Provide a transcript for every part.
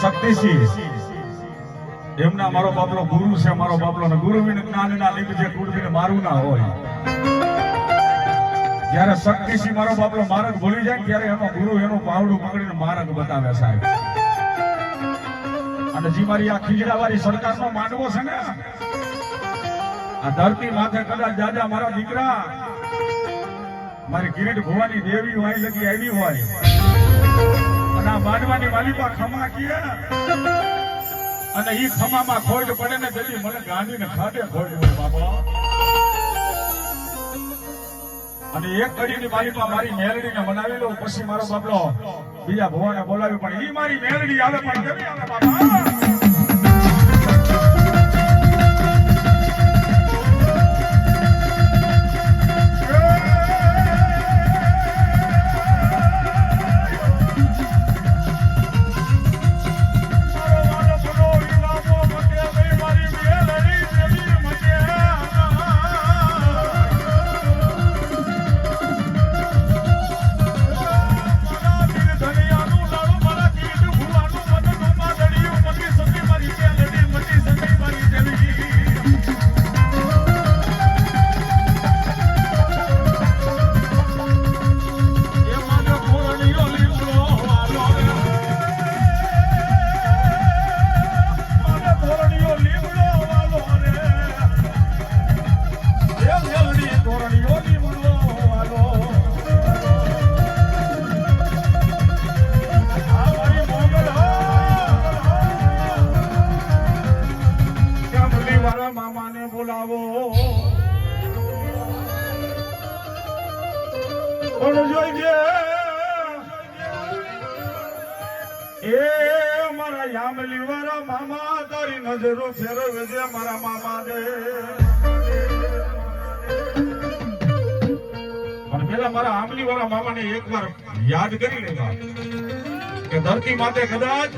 શક્તિસિંહ એમના મારો બાપલો ગુરુ છે, મારો બાપલો ગુરુ વિન જ્ઞાન ના લીધે કુળવીને મારું ના હોય. જ્યારે શક્તિસિંહ મારો બાપલો માર્ગ ભૂલી જાય ત્યારે એનો ગુરુ એનું પાવડું પકડીને માર્ગ બતાવે સાહેબ. અને જે મારી આ ખીજડાવાળી સરકારનો માંડવો છે ને, આ ધરતી માથે કદાચ દાદા મારા દીકરા, મારી કિરીટ ભવાની દેવી હોય લગી આવી હોય. આ માંડવાની માલિકા ખમા કીએ. અને ઈ ખમામાં ખોટ પડે ને જલ્દી મને ગાંધીને ખાટે ખોટ પડે બાબા અને એક ઘડીની માલિકા મારી મેલડીને મનાવી લઉં પછી મારો બાબલો બીજા ભુવાને બોલાવી પણ ઈ મારી મેલડી આવે પણ કેવી આવે બાબા એ મારા યામલી વાળા મામા, તારી નજરો ફેરવે છે મારા મામા દે. પણ પેલા મારા આમલી વાળા મામાને એકવાર યાદ કરી લેવા કે ધરતી માતે કદાચ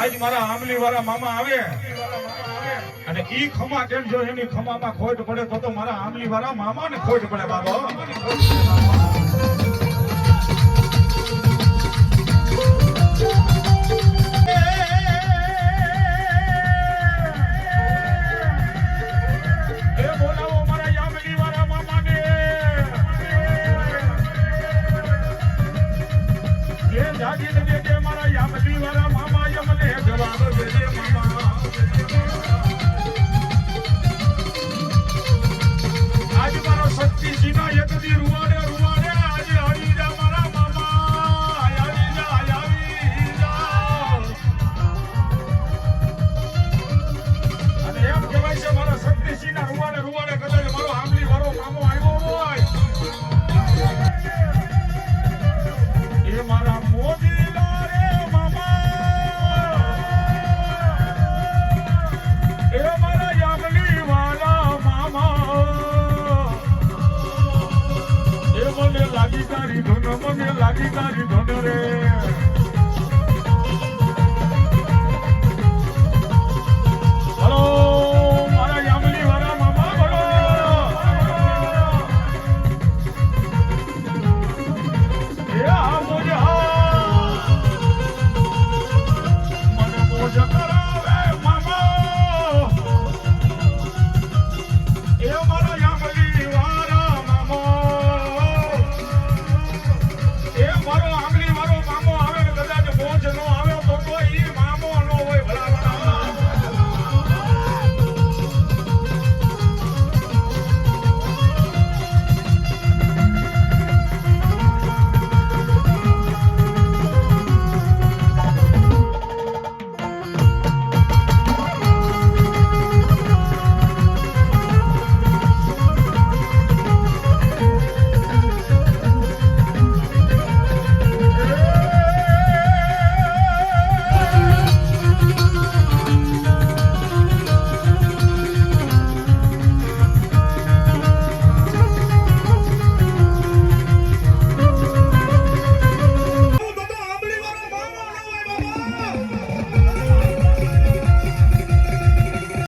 આજ મારા આમલી વાળા મામા આવે. અને ઈ ખમા કેમ જો એની ખમામાં ખોટ પડે તો તો મારા આમલી વાળા મામાને ખોટ પડે બાબા. શક્તિસિંહના રૂવાડે રૂવાડે કદાચ এরকম